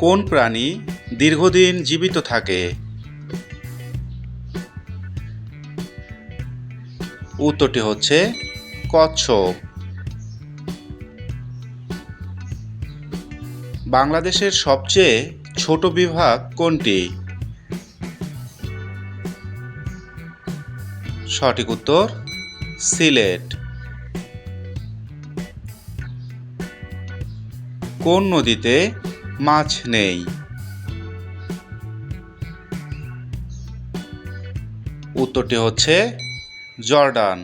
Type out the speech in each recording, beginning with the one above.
কোন প্রাণী দীর্ঘদিন জীবিত থাকে? উত্তরটি হচ্ছে কচ্ছপ। বাংলাদেশের সবচেয়ে ছোট বিভাগ কোনটি? সঠিক উত্তর, সিলেট। কোন নদীতে মাছ নেই। উত্তরটি হচ্ছে জর্ডান।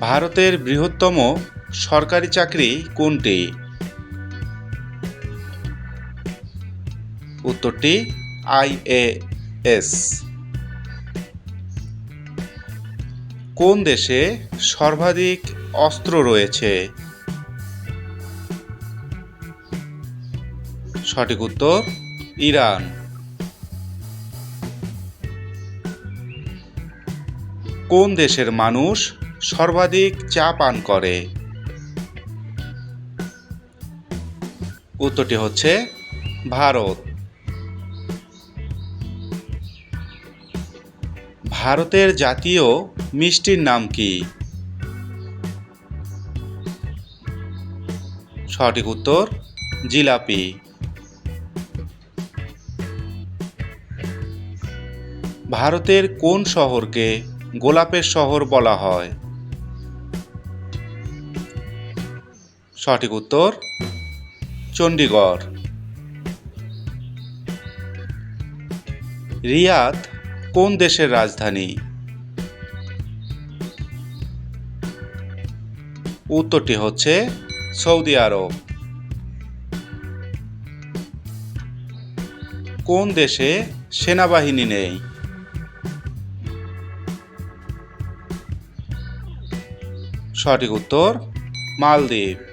ভারতের বৃহত্তম সরকারি চাকরি কোনটি? উত্তরটি আইএএস। কোন দেশে সর্বাধিক অস্ত্র রয়েছে? সঠিক উত্তর, ইরান। কোন দেশের মানুষ সর্বাধিক চা পান করে? উত্তরটি হচ্ছে ভারত। ভারতের জাতীয় মিষ্টির নাম কি? সঠিক উত্তর, জিলাপি। ভারতের কোন শহরকে গোলাপের শহর বলা হয়? সঠিক উত্তর চণ্ডীগড় রিয়াদ কোন দেশের রাজধানী? উত্তরটি হচ্ছে সৌদি আরব। কোন দেশে সেনাবাহিনী নেই? সঠিক উত্তর মালদ্বীপ।